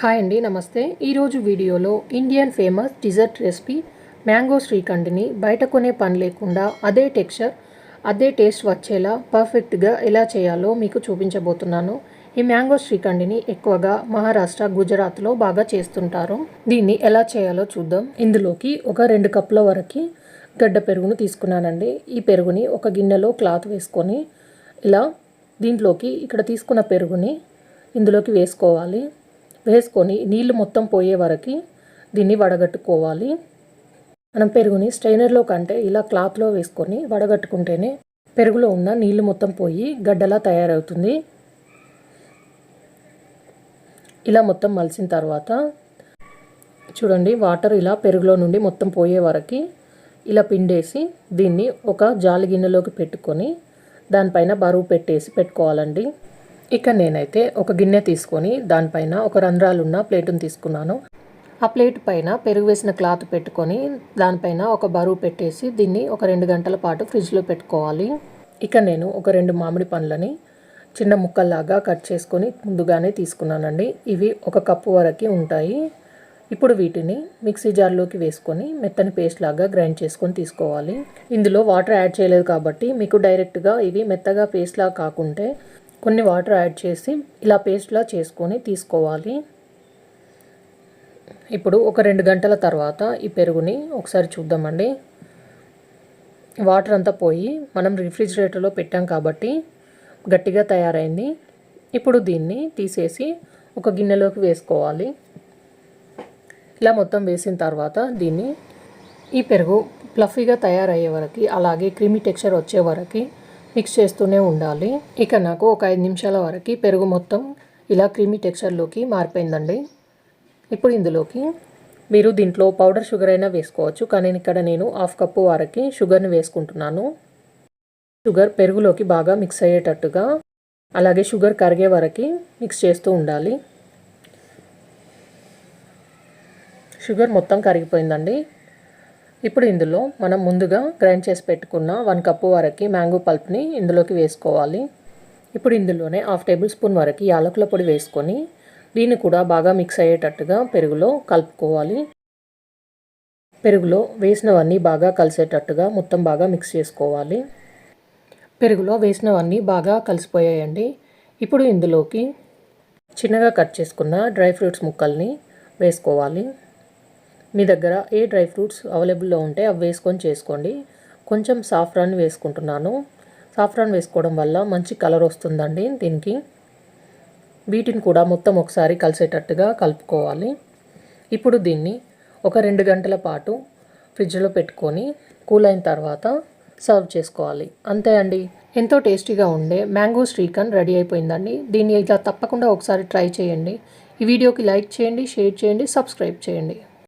Hi అండి నమస్తే. ఈరోజు వీడియోలో Indian famous dessert recipe mango శ్రీఖండ్ని బయట కొనే పని లేకుండా అదే టెక్స్చర్ అదే టేస్ట్ వచ్చేలా పర్ఫెక్ట్గా ఎలా చేయాలో మీకు చూపించబోతున్నాను. ఈ మ్యాంగో శ్రీఖండ్ని ఎక్కువగా మహారాష్ట్ర గుజరాత్లో బాగా చేస్తుంటారు. దీన్ని ఎలా చేయాలో చూద్దాం. ఇందులోకి ఒక రెండు కప్పుల వరకు గడ్డ పెరుగును తీసుకున్నానండి. ఈ పెరుగుని ఒక గిన్నెలో క్లాత్ వేసుకొని ఇలా దీంట్లోకి ఇక్కడ తీసుకున్న పెరుగుని ఇందులోకి వేసుకోవాలి. వేసుకొని నీళ్ళు మొత్తం పోయే వరకు దీన్ని వడగట్టుకోవాలి. మనం పెరుగుని స్ట్రైనర్లో కంటే ఇలా క్లాత్లో వేసుకొని వడగట్టుకుంటేనే పెరుగులో ఉన్న నీళ్ళు మొత్తం పోయి గడ్డలా తయారవుతుంది. ఇలా మొత్తం మలిసిన తర్వాత చూడండి వాటర్ ఇలా పెరుగులో నుండి మొత్తం పోయే వరకు ఇలా పిండేసి దీన్ని ఒక జాలి గిన్నెలోకి పెట్టుకొని దానిపైన బరువు పెట్టేసి పెట్టుకోవాలండి. ఇక నేనైతే ఒక గిన్నె తీసుకొని దానిపైన ఒక రంధ్రాలున్న ప్లేటును తీసుకున్నాను. ఆ ప్లేట్ పైన పెరుగు వేసిన క్లాత్ పెట్టుకొని దానిపైన ఒక బరువు పెట్టేసి దీన్ని ఒక రెండు గంటల పాటు ఫ్రిడ్జ్లో పెట్టుకోవాలి. ఇక నేను ఒక రెండు మామిడి పండ్లని చిన్న ముక్కల్లాగా కట్ చేసుకొని ముందుగానే తీసుకున్నానండి. ఇవి ఒక కప్పు వరకు ఉంటాయి. ఇప్పుడు వీటిని మిక్సీ జార్లోకి వేసుకొని మెత్తని పేస్ట్ లాగా గ్రైండ్ చేసుకొని తీసుకోవాలి. ఇందులో వాటర్ యాడ్ చేయలేదు కాబట్టి మీకు డైరెక్ట్గా ఇవి మెత్తగా పేస్ట్లా కాకుంటే కొన్ని వాటర్ యాడ్ చేసి ఇలా పేస్ట్లా చేసుకొని తీసుకోవాలి. ఇప్పుడు ఒక రెండు గంటల తర్వాత ఈ పెరుగుని ఒకసారి చూద్దామండి. వాటర్ అంతా పోయి మనం రిఫ్రిజిరేటర్లో పెట్టాం కాబట్టి గట్టిగా తయారైంది. ఇప్పుడు దీన్ని తీసేసి ఒక గిన్నెలోకి వేసుకోవాలి. ఇలా మొత్తం వేసిన తర్వాత దీన్ని ఈ పెరుగు ప్లఫీగా తయారయ్యే వరకు అలాగే క్రీమీ టెక్స్చర్ వచ్చే వరకు మిక్స్ చేస్తూనే ఉండాలి. ఇక నాకు ఒక ఐదు నిమిషాల వరకు పెరుగు మొత్తం ఇలా క్రీమీ టెక్స్చర్లోకి మారిపోయిందండి. ఇప్పుడు ఇందులోకి మీరు దీంట్లో పౌడర్ షుగర్ అయినా వేసుకోవచ్చు కానీ ఇక్కడ నేను హాఫ్ కప్పు వరకు షుగర్ని వేసుకుంటున్నాను. షుగర్ పెరుగులోకి బాగా మిక్స్ అయ్యేటట్టుగా అలాగే షుగర్ కరిగే వరకు మిక్స్ చేస్తూ ఉండాలి. షుగర్ మొత్తం కరిగిపోయిందండి. ఇప్పుడు ఇందులో మనం ముందుగా గ్రైండ్ చేసి పెట్టుకున్న వన్ కప్పు వరకు మ్యాంగో పల్ప్ని ఇందులోకి వేసుకోవాలి. ఇప్పుడు ఇందులోనే హాఫ్ టేబుల్ స్పూన్ వరకు యాలకుల పొడి వేసుకొని దీన్ని కూడా బాగా మిక్స్ అయ్యేటట్టుగా పెరుగులో కలుపుకోవాలి. పెరుగులో వేసినవన్నీ బాగా కలిసేటట్టుగా మొత్తం బాగా మిక్స్ చేసుకోవాలి. పెరుగులో వేసినవన్నీ బాగా కలిసిపోయాయండి. ఇప్పుడు ఇందులోకి చిన్నగా కట్ చేసుకున్న డ్రై ఫ్రూట్స్ ముక్కల్ని వేసుకోవాలి. మీ దగ్గర ఏ డ్రై ఫ్రూట్స్ అవైలబుల్లో ఉంటే అవి వేసుకొని చేసుకోండి. కొంచెం సాఫ్రాన్ వేసుకుంటున్నాను. సాఫ్రాన్ వేసుకోవడం వల్ల మంచి కలర్ వస్తుందండి దీనికి. వీటిని కూడా మొత్తం ఒకసారి కలిసేటట్టుగా కలుపుకోవాలి. ఇప్పుడు దీన్ని ఒక రెండు గంటల పాటు ఫ్రిడ్జ్లో పెట్టుకొని కూల్ అయిన తర్వాత సర్వ్ చేసుకోవాలి. అంతే అండి. ఎంతో టేస్టీగా ఉండే మ్యాంగో శ్రీకన్ రెడీ అయిపోయిందండి. దీన్ని ఇలా తప్పకుండా ఒకసారి ట్రై చేయండి. ఈ వీడియోకి లైక్ చేయండి షేర్ చేయండి సబ్స్క్రైబ్ చేయండి.